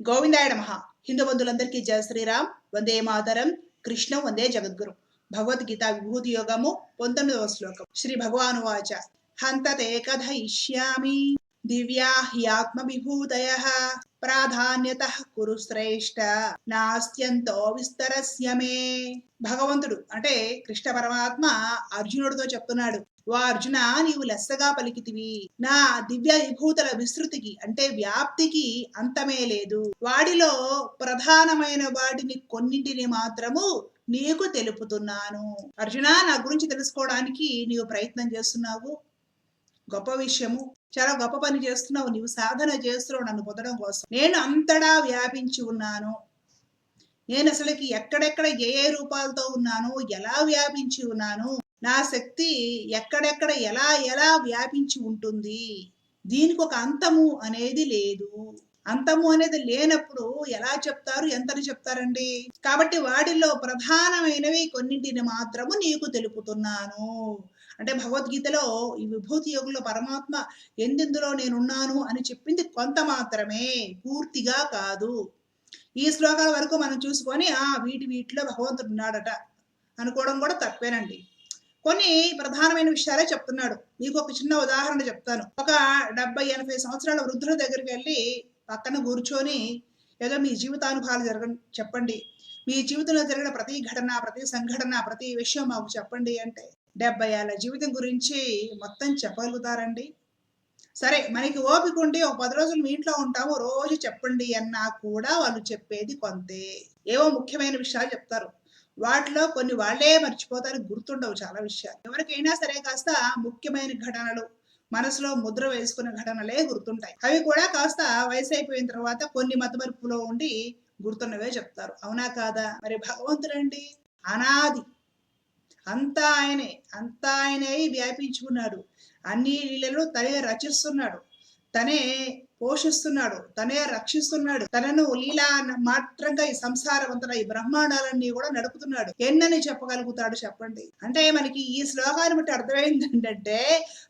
గోవిందాయ నమ. హిందూ బంధువులందరికీ జయ శ్రీరామ్. వందే మాతరం. కృష్ణం వందే జగద్గురు. భగవద్గీత విభూతి యోగము పంతొమ్మిదవ శ్లోకం. శ్రీ భగవాను వాచ. హంతతే కథయిష్యామి దివ్యా హ్యాత్మ విభూతయ ప్రాధాన్యత కురు శ్రేష్ట. నాస్త్యంతో విస్తరస్యమే భగవంతుడు అంటే కృష్ణ పరమాత్మ అర్జునుడితో చెప్తున్నాడు. ఓ అర్జున నీవు లెస్సగా పలికితివి. నా దివ్య విభూతుల విస్తృతికి అంటే వ్యాప్తికి అంతమే లేదు. వాడిలో ప్రధానమైన వాటిని కొన్నింటిని మాత్రము నీకు తెలుపుతున్నాను. అర్జున నా గురించి తెలుసుకోవడానికి నీవు ప్రయత్నం చేస్తున్నావు. గొప్ప విషయము. చాలా గొప్ప పని చేస్తున్నావు. నీవు సాధన చేస్తున్నావు నన్ను పొందడం కోసం. నేను అంతటా వ్యాపించి ఉన్నాను. నేను అసలుకి ఎక్కడెక్కడ ఏ ఏ రూపాలతో ఉన్నాను ఎలా వ్యాపించి ఉన్నాను నా శక్తి ఎక్కడెక్కడ ఎలా ఎలా వ్యాపించి ఉంటుంది? దీనికి ఒక అంతము అనేది లేదు. అంతము అనేది లేనప్పుడు ఎలా చెప్తారు ఎంతని చెప్తారండి? కాబట్టి వాటిల్లో ప్రధానమైనవి కొన్నింటిని మాత్రము నీకు తెలుపుతున్నాను. అంటే భగవద్గీతలో ఈ విభూతి యోగంలో పరమాత్మ ఎందెందులో నేనున్నాను అని చెప్పింది కొంత మాత్రమే పూర్తిగా కాదు. ఈ శ్లోకాల వరకు మనం చూసుకొని ఆ వీటి వీటిలో భగవంతుడు ఉన్నాడట అనుకోవడం కూడా తప్పేనండి. కొన్ని ప్రధానమైన విషయాలే చెప్తున్నాడు. మీకు ఒక చిన్న ఉదాహరణ చెప్తాను. ఒక డెబ్బై ఎనభై సంవత్సరాల వృద్ధుల దగ్గరికి వెళ్ళి పక్కన కూర్చొని ఏదో మీ జీవితానుభవాలు జరగ చెప్పండి. మీ జీవితంలో జరిగిన ప్రతి ఘటన ప్రతి సంఘటన ప్రతి విషయం మాకు చెప్పండి అంటే డెబ్బై ఏళ్ళ జీవితం గురించి మొత్తం చెప్పగలుగుతారండి? సరే మనకి ఓపిక ఉండి ఒక పది రోజులు మీ ఇంట్లో ఉంటాము రోజు చెప్పండి అన్నా కూడా వాళ్ళు చెప్పేది కొంతే. ఏవో ముఖ్యమైన విషయాలు చెప్తారు. వాటిలో కొన్ని వాళ్ళే మర్చిపోతారు గుర్తుండవు చాలా విషయాలు. ఎవరికైనా సరే కాస్త ముఖ్యమైన ఘటనలు మనసులో ముద్ర వేసుకున్న ఘటనలే గుర్తుంటాయి. అవి కూడా కాస్త వయసు అయిపోయిన తర్వాత కొన్ని మతమరుపులో ఉండి గుర్తున్నవే చెప్తారు. అవునా కాదా? మరి భగవంతుడండి? అనాది. అంతా ఆయనే అంతా ఆయనే వ్యాపించుకున్నాడు. అన్ని లీలలు తనే రచిస్తున్నాడు. తనే పోషిస్తున్నాడు. తనే రక్షిస్తున్నాడు. తనను లీలా మాత్రంగా ఈ సంసారవంతుల ఈ బ్రహ్మాండాలన్నీ కూడా నడుపుతున్నాడు. ఎన్నని చెప్పగలుగుతాడు చెప్పండి? అంటే మనకి ఈ శ్లోకాన్ని బట్టి అర్థమైంది ఏంటంటే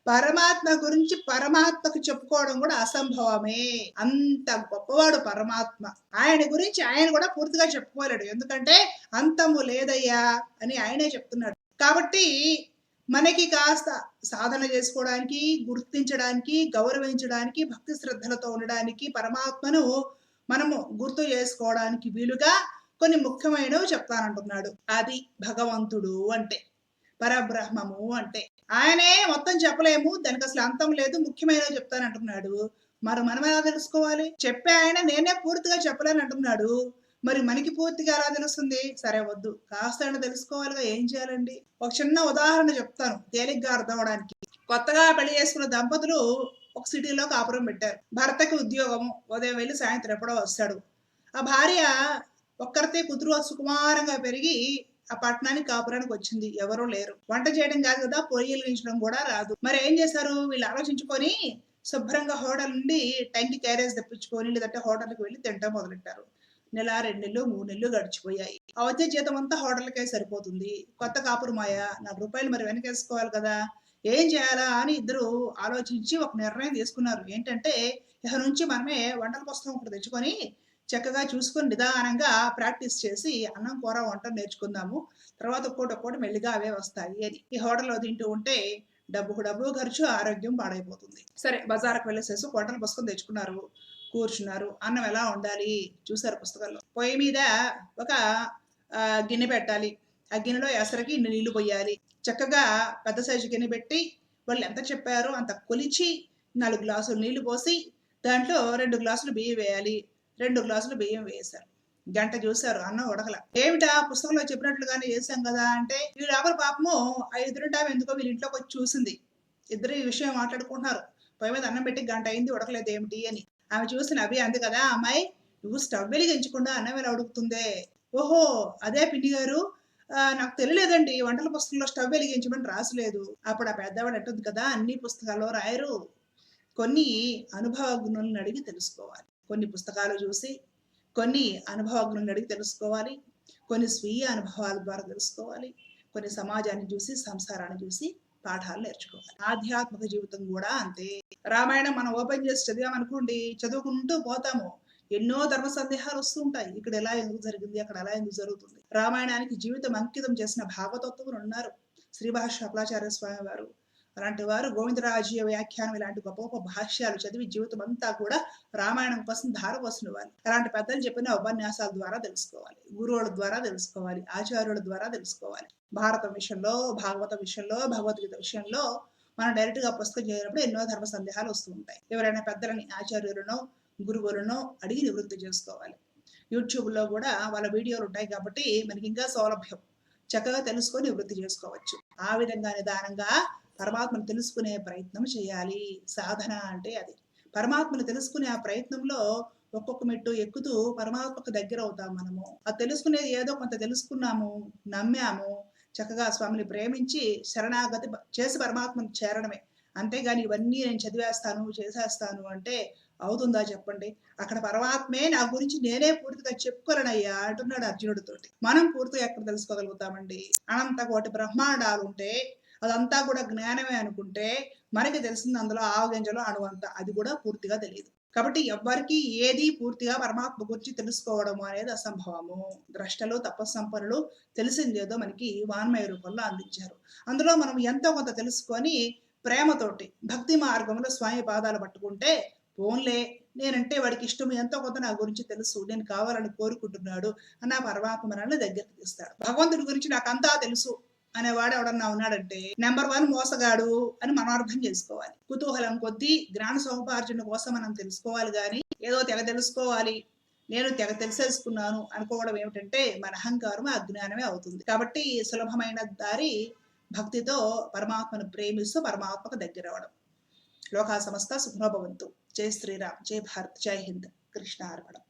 పరమాత్మ గురించి పరమాత్మకు చెప్పుకోవడం కూడా అసంభవమే. అంత గొప్పవాడు పరమాత్మ. ఆయన గురించి ఆయన కూడా పూర్తిగా చెప్పుకోలేడు. ఎందుకంటే అంతము లేదయ్యా అని ఆయనే చెప్తున్నాడు. కాబట్టి మనకి కాస్త సాధన చేసుకోవడానికి గుర్తించడానికి గౌరవించడానికి భక్తి శ్రద్ధలతో ఉండడానికి పరమాత్మను మనము గుర్తు చేసుకోవడానికి వీలుగా కొన్ని ముఖ్యమైనవి చెప్తానంటున్నాడు. అది భగవంతుడు అంటే పరబ్రహ్మము అంటే. ఆయనే మొత్తం చెప్పలేము దానికి అసలు అంతం లేదు ముఖ్యమైనవి చెప్తానంటున్నాడు. మరి మనం ఎలా తెలుసుకోవాలి? చెప్పే ఆయన నేనే పూర్తిగా చెప్పలేనంటున్నాడు. మరి మనకి పూర్తిగా ఎలా తెలుస్తుంది? సరే వద్దు. కాస్త తెలుసుకోవాలిగా ఏం చేయాలండి? ఒక చిన్న ఉదాహరణ చెప్తాను. తేలిగ్గా అర్థం అవడానికి కొత్తగా పెళ్ళి చేసుకున్న దంపతులు ఒక సిటీలో కాపురం పెట్టారు. భర్తకి ఉద్యోగము ఉదయం వెళ్ళి సాయంత్రం ఎప్పుడో వస్తాడు. ఆ భార్య ఒక్కరితే కుదురు సుకుమారంగా పెరిగి ఆ పట్టణానికి కాపురానికి వచ్చింది. ఎవరూ లేరు. వంట చేయడం కాదు కదా పొయ్యి వెలిగించడం కూడా రాదు. మరి ఏం చేశారు? వీళ్ళు ఆలోచించుకొని శుభ్రంగా హోటల్ నుండి టైంకి క్యారేజ్ తెప్పించుకొని లేదంటే హోటల్కి వెళ్ళి తింటాం మొదలెట్టారు. నెల రెండు నెలలు మూడు నెలలు గడిచిపోయాయి. ఆ వచ్చే జీతం అంతా హోటల్కే సరిపోతుంది. కొత్త కాపురమాయ నాలుగు రూపాయలు మరి వెనకేసుకోవాలి కదా. ఏం చేయాలా అని ఇద్దరు ఆలోచించి ఒక నిర్ణయం తీసుకున్నారు. ఏంటంటే ఇక నుంచి మనమే వంటల పుస్తకం ఒకటి తెచ్చుకొని చక్కగా చూసుకొని నిదానంగా ప్రాక్టీస్ చేసి అన్నం కూర వంట నేర్చుకుందాము. తర్వాత ఒక్కోటి ఒక్కోటి మెల్లిగా అవే వస్తాయి అని. ఈ హోటల్లో తింటూ ఉంటే డబ్బుకు డబ్బు ఖర్చు ఆరోగ్యం పాడైపోతుంది. సరే బజార్కి వెళ్ళేసేసి హోటల్ పుస్తకం తెచ్చుకున్నారు. కూర్చున్నారు. అన్నం ఎలా ఉండాలి చూసారు పుస్తకంలో. పొయ్యి మీద ఒక గిన్నె పెట్టాలి. ఆ గిన్నెలో ఎసరకి నీళ్ళు పోయాలి. చక్కగా పెద్ద సైజు గిన్నె పెట్టి వాళ్ళు ఎంత చెప్పారో అంత కొలిచి నాలుగు గ్లాసులు నీళ్ళు పోసి దాంట్లో రెండు గ్లాసులు బియ్యం వేయాలి. రెండు గ్లాసులు బియ్యం వేశారు. గంట చూశారు. అన్నం ఉడకల. ఏమిటా? పుస్తకంలో చెప్పినట్లుగానే చేశాం కదా అంటే ఈ లోపల పాపము ఐదు టైం ఎందుకో వీళ్ళ ఇంట్లోకి వచ్చి చూసింది. ఇద్దరు ఈ విషయం మాట్లాడుకుంటున్నారు. పొయ్యి మీద అన్నం పెట్టి గంట అయింది ఉడకలేదు ఏమిటి అని. ఆమె చూసిన అవి అంది కదా అమ్మాయి నువ్వు స్టవ్ వెలిగించకుండా అన్నం ఎలా ఉడుకుతుందే? ఓహో అదే పిండి గారు. నాకు తెలియలేదండి వంటల పుస్తకంలో స్టవ్ వెలిగించమని రాసలేదు. అప్పుడు ఆ పెద్దవాడు అంటుంది కదా అన్ని పుస్తకాల్లో రాయరు. కొన్ని అనుభవజ్ఞులను అడిగి తెలుసుకోవాలి. కొన్ని పుస్తకాలు చూసి కొన్ని అనుభవజ్ఞులను అడిగి తెలుసుకోవాలి. కొన్ని స్వీయ అనుభవాల ద్వారా తెలుసుకోవాలి. కొన్ని సమాజాన్ని చూసి సంసారాన్ని చూసి పాఠాలు నేర్చుకోవాలి. ఆధ్యాత్మిక జీవితం కూడా అంతే. రామాయణం మనం ఓపెన్ చేసి చదివామనుకోండి చదువుకుంటూ పోతాము. ఎన్నో ధర్మ సందేహాలు వస్తుంటాయి ఇక్కడ ఎలా ఎందుకు జరిగింది అక్కడ ఎలా ఎందుకు జరుగుతుంది? రామాయణానికి జీవితం అంకితం చేసిన భాగవతత్వములు ఉన్నారు. శ్రీభాష శుక్లాచార్య స్వామి వారు. అలాంటి వారు గోవిందరాజీయ వ్యాఖ్యానం ఇలాంటి గొప్ప గొప్ప భాష్యాలు చదివి జీవితం అంతా కూడా రామాయణం కోసం ధారపోసిన వారు అలాంటి పెద్దలు చెప్పిన ఉపన్యాసాల ద్వారా తెలుసుకోవాలి. గురువుల ద్వారా తెలుసుకోవాలి. ఆచార్యుల ద్వారా తెలుసుకోవాలి. భారతం విషయంలో భాగవత విషయంలో భగవద్గీత విషయంలో మనం డైరెక్ట్గా పుస్తకం చదివినప్పుడు ఎన్నో ధర్మ సందేహాలు వస్తూ ఉంటాయి. ఎవరైనా పెద్దలని ఆచార్యులను గురువులను అడిగి నివృత్తి చేసుకోవాలి. యూట్యూబ్లో కూడా వాళ్ళ వీడియోలు ఉంటాయి కాబట్టి మనకి ఇంకా సౌలభ్యం. చక్కగా తెలుసుకొని నివృత్తి చేసుకోవచ్చు. ఆ విధంగా నిదానంగా పరమాత్మను తెలుసుకునే ప్రయత్నం చేయాలి. సాధన అంటే అది. పరమాత్మను తెలుసుకునే ఆ ప్రయత్నంలో ఒక్కొక్క మెట్టు ఎక్కుతూ పరమాత్మకు దగ్గర అవుతాం మనము. అది తెలుసుకునేది ఏదో కొంత తెలుసుకున్నాము నమ్మాము చక్కగా స్వామిని ప్రేమించి శరణాగతి చేసి పరమాత్మను చేరడమే. అంతేగాని ఇవన్నీ నేను చదివేస్తాను చేసేస్తాను అంటే అవుతుందా చెప్పండి? అక్కడ పరమాత్మే నా గురించి నేనే పూర్తిగా చెప్పుకోలేనయ్యా అంటున్నాడు అర్జునుడితోటి. మనం పూర్తిగా ఎక్కడ తెలుసుకోగలుగుతామండి? అనంత కోటి బ్రహ్మాండాలు ఉంటే అదంతా కూడా జ్ఞానమే అనుకుంటే మనకి తెలిసింది అందులో ఆవగింజలో అణువంత అది కూడా పూర్తిగా తెలియదు. కాబట్టి ఎవ్వరికి ఏది పూర్తిగా పరమాత్మ గురించి తెలుసుకోవడము అనేది అసంభవము. ద్రష్టలు తపస్సంపన్నులు తెలిసిందేదో మనకి వాన్మయ రూపంలో అందించారు. అందులో మనం ఎంతో కొంత తెలుసుకొని ప్రేమతోటి భక్తి మార్గంలో స్వామి పాదాలు పట్టుకుంటే పోన్లే నేనంటే వాడికి ఇష్టం ఎంతో కొంత నా గురించి తెలుసు నేను కావాలని కోరుకుంటున్నాడు అన్న పరమాత్మ మనల్ని దగ్గరికి తీస్తాడు. భగవంతుడి గురించి నాకు అంతా తెలుసు. అనేవాడు ఎవడన్నా ఉన్నాడంటే నెంబర్ వన్ మోసగాడు అని మనం అర్థం చేసుకోవాలి. కుతూహలం కొద్దీ జ్ఞాన సముపార్జన కోసం మనం తెలుసుకోవాలి కానీ ఏదో తెగ తెలుసుకోవాలి. నేను తెగ తెలిసేసుకున్నాను అనుకోవడం ఏమిటంటే మన అహంకారం అజ్ఞానమే అవుతుంది. కాబట్టి సులభమైన దారి భక్తితో పరమాత్మను ప్రేమిస్తూ పరమాత్మకు దగ్గర అవడం లోకా సంస్థ సుఖనోభవంతు జై శ్రీరామ్. జై భారత్. జై హింద్. కృష్ణ అర్పణం.